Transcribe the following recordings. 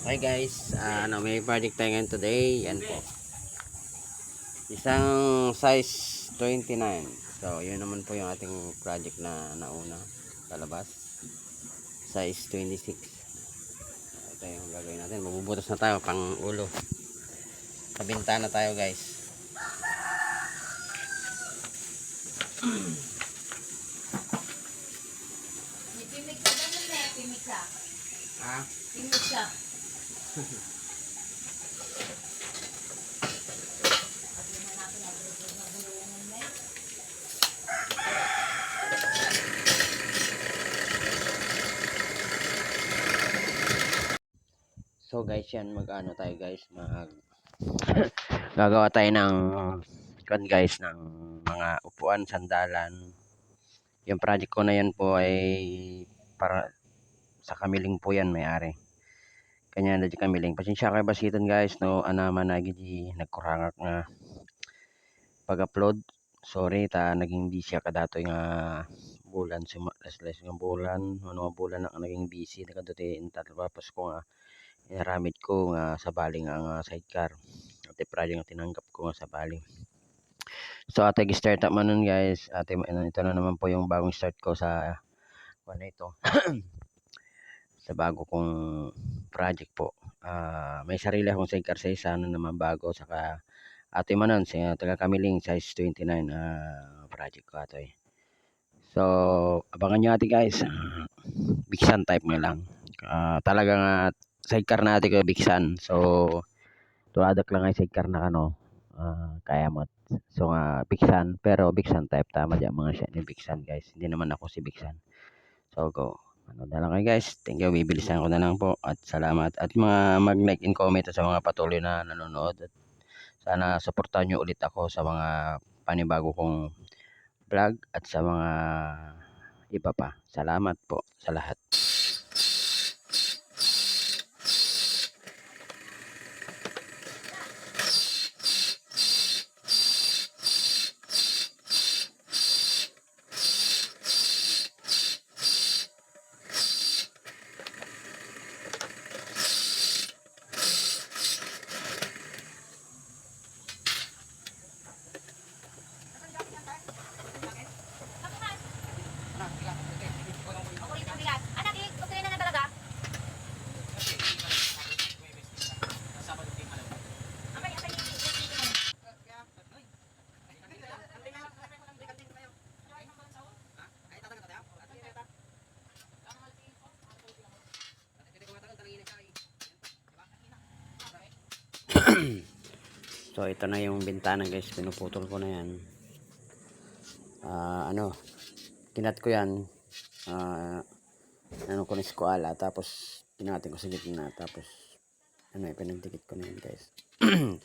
Okay guys, ah, ano, may project tayo ngayon today. Yan po. Isang size 29. So, yun naman po yung ating project na nauna. Palabas. Size 26. Ito yung gagawin natin. Mabubutas na tayo pang ulo. Sa bintana tayo guys. Pimig ka ganun eh, pimig ka. Ah, Pimig ka. So guys, yan mag-ano tayo guys, mag gagawa tayo ng kan guys ng mga upuan, sandalan. Yung project ko na yan po ay para sa kamiling po yan may-ari. Kanya na di kamiling. Pasensya kayo basitan guys, no? Ana man nagidi nagkurangak nga pag-upload. Sorry ta naging busy ka datoy nga bulan sumalas-las nga bulan, ano nga bulan na naging busy nakadote tapos ko nga. Inaramid ko nga sa bali nga nga sidecar. Ate project nga tinanggap ko nga sa bali. So ate start up man nun guys. Ate ito na naman po yung bagong start ko sa ano ito sa bago kong project po Ah, may sarili akong sidecar sa ano naman bago saka ate manon sa taga Kamiling size 29 ah project ko ate so abangan nyo ate guys Ah, bigsan type mo lang Ah, talaga nga sidecar na natin ko Bigsan. So, tuladak lang ay sidecar na kano. ah kaya mo. So nga Bigsan, pero Bigsan type tama diyan mga siya ni Bigsan guys. Hindi naman ako si Bigsan. So go. Ano na lang kayo guys. Thank you. Bibilisan ko na lang po. At salamat. At mga mag-like and comment sa mga patuloy na nanonood. At sana suportahan nyo ulit ako sa mga panibago kong vlog at sa mga iba pa. Salamat po sa lahat. Ito na yung bintana guys, pinuputol ko na yan. Ah, ano, kinat ko yan. Ah, ano ko ni squala tapos tinatin ko sa gitna tapos ano pinagdikit ko na yan guys.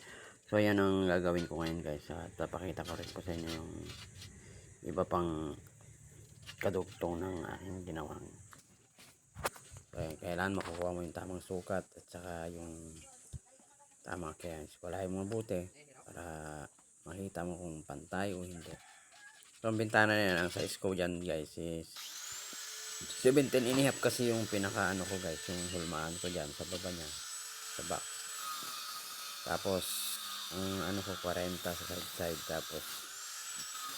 so yan ang gagawin ko ngayon guys. At papakita ko rin po sa inyo yung iba pang kadugtong ng aking ginawang. Kailangan makukuha mo yung tamang sukat at saka yung tama kaya walahin mo mabuti para makita mo kung pantay o hindi. So ang bintana na yan ang size ko dyan guys is 17 and half kasi yung pinaka ano ko guys yung hulmaan ko dyan sa baba niya sa back. Tapos ang ano ko 40 sa side side tapos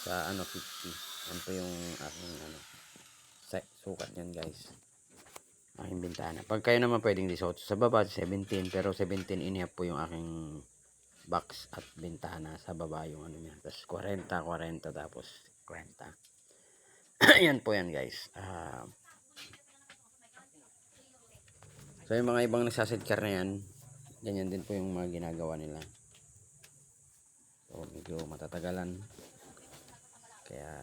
sa ano 50 yan po yung aking ano sukat yan guys aking bintana. Pag kayo naman pwedeng 18 sa baba, 17, pero 17 and half po yung aking box at bintana sa baba yung ano niya. Tapos 40, 40, tapos 40. yan po yan guys. Ah, so yung mga ibang nagsasidkar na yan, ganyan din po yung mga ginagawa nila. So medyo matatagalan. Kaya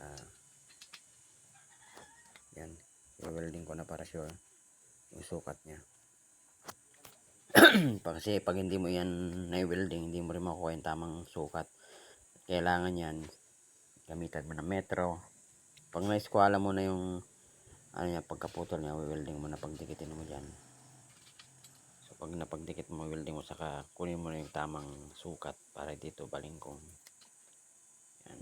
yan, i-welding ko na para sure yung sukat niya. kasi pag hindi mo yan na-welding, hindi mo rin makuha yung tamang sukat. Kailangan yan, gamitan mo ng metro. Pag na-eskwala mo na yung ano niya, pagkaputol niya, welding mo na pagdikitin mo dyan. So pag napagdikit mo, welding mo, saka kunin mo na yung tamang sukat para dito balingkong. Yan.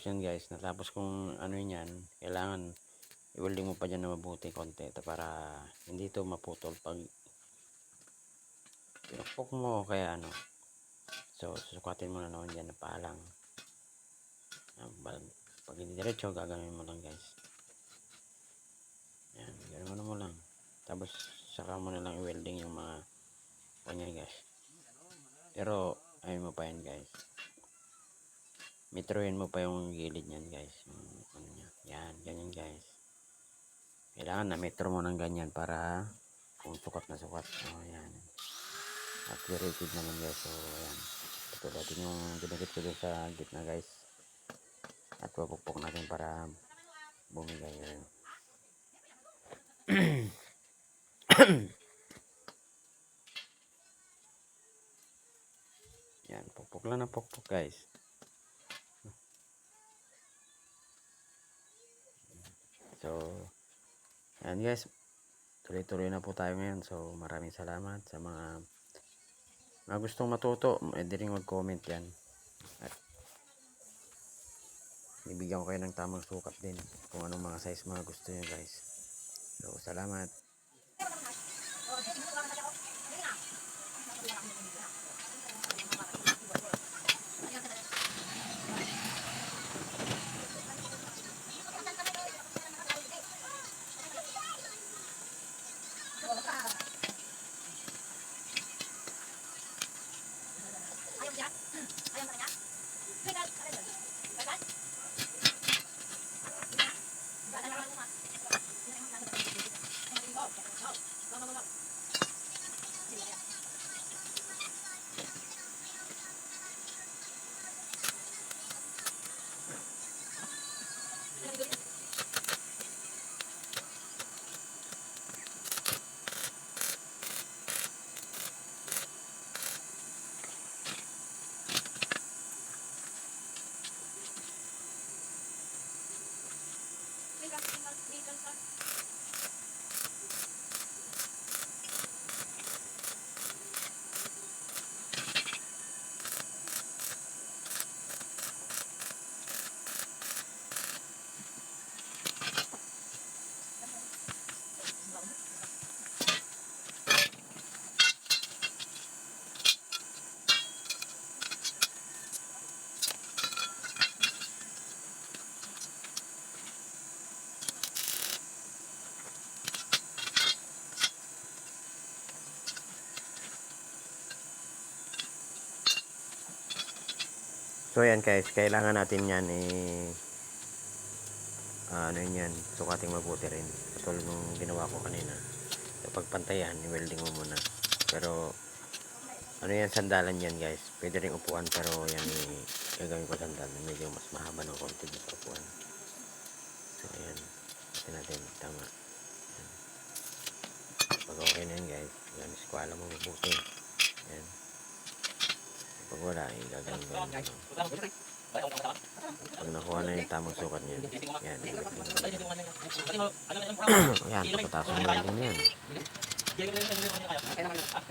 Pagkatapos yan guys, natapos kung ano yan, kailangan i-welding mo pa dyan na mabuti konti para hindi ito maputol pag pinukpok mo kaya ano. So, susukatin mo na naman dyan na paalang. Pag, pag hindi diretso, gagawin mo lang guys. Yan, gano'n mo lang. Tapos, saka mo na lang i-welding yung mga kanya guys. Pero, ayun mo pa yan guys. Metroin mo pa yung gilid niyan guys. Yung, ano. Yan, ganyan guys. Kailangan na metro mo ng ganyan para kung sukat na sukat. So, yan. Accurated naman guys. So, ayan. Tulad din yung dinagit ko sa gitna guys. At papukpok natin para bumigay. Ayan. Yan, pukpok lang na pukpok guys. So, yan guys. Tuloy-tuloy na po tayo ngayon. So, maraming salamat sa mga mga gustong matuto. Pwede rin mag-comment yan. At bibigyan ko kayo ng tamang sukat din kung anong mga size mga gusto nyo guys. So, salamat. Ayaw niya. Ayaw ka na niya. Vegan. Vegan. Vegan. Vegan na lang mo. Vegan. Vegan. Vegan. So yan guys, kailangan natin yan eh ah, ano yun yan, sukating mabuti rin. Katulad nung ginawa ko kanina. Kapag pantayan, i-welding mo muna. Pero ano yan, sandalan yan guys. Pwede rin upuan pero yan eh, gagawin ko sandalan. Medyo mas mahaba ng konti dito upuan. So ayan, natin natin, tama. Yan. Pag okay na yan guys, yan, eskwala mo mabuti. Yan. Pag wala, eh, gagawin ko. Pag nakuha na yung tamang sukat niya. Yan. Ayan, pagkatapos mo lang din yan.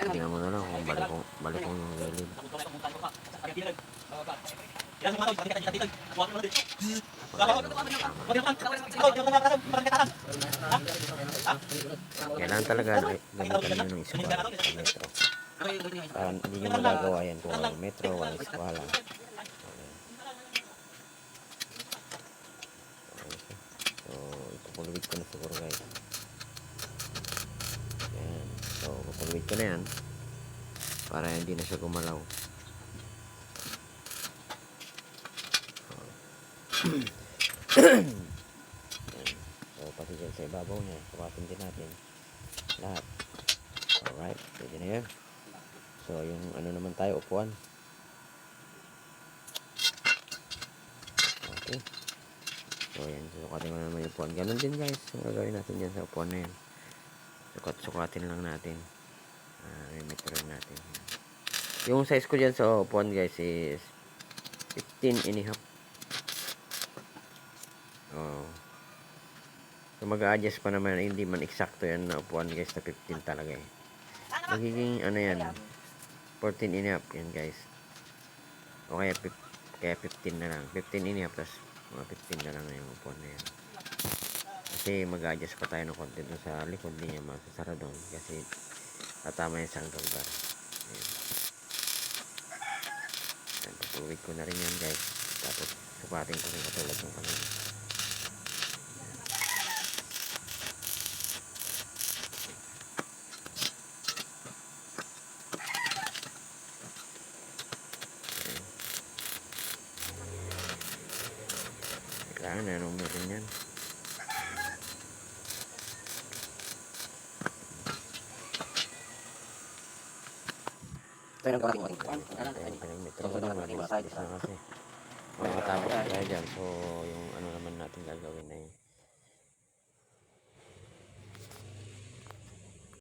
Tingnan mo na lang kung balik kong, balik kong yung gilid. Kailangan talaga na- gamitan nyo ng sa metro. Para hindi nyo magagawa yan kung walang metro, walang eskwala. So, ipupulwid ko na siguro guys. Yan. So, pupulwid ko na yan. Para hindi na siya gumalaw. So, pati dyan sa ibabaw niya, sukatin din natin. Lahat. Alright, pwede na yan. So, yung ano naman tayo, upuan. Okay. So, yan. Sukatin mo na naman yung upuan. Ganun din guys. Ang gagawin natin yan sa upuan na yan. Sukat-sukatin lang natin. Ah, may metro natin. Yung size ko dyan sa upuan guys is 15 and a half. Oh. So, mag-adjust pa naman. Hindi man eksakto yan na upuan guys na 15 talaga eh. Magiging ano yan. 14 and a half yan guys. O kaya Kaya 15 na lang. 15 ini tapos mga 15 na lang yung upuan na yan. Kasi mag-adjust pa tayo ng konti doon sa likod hindi niya masasara doon kasi tatama yung sanggang bar. Ayan. Ayan, Tutuwid ko na rin yan guys. Tapos supatin ko rin katulad ng kanina. Nung meron yan. Ito yung nagkakating mo. Kaya perimeter ko naman. Isa kasi. Makakatapos tayo dyan. So, yung ano naman natin gagawin na yun.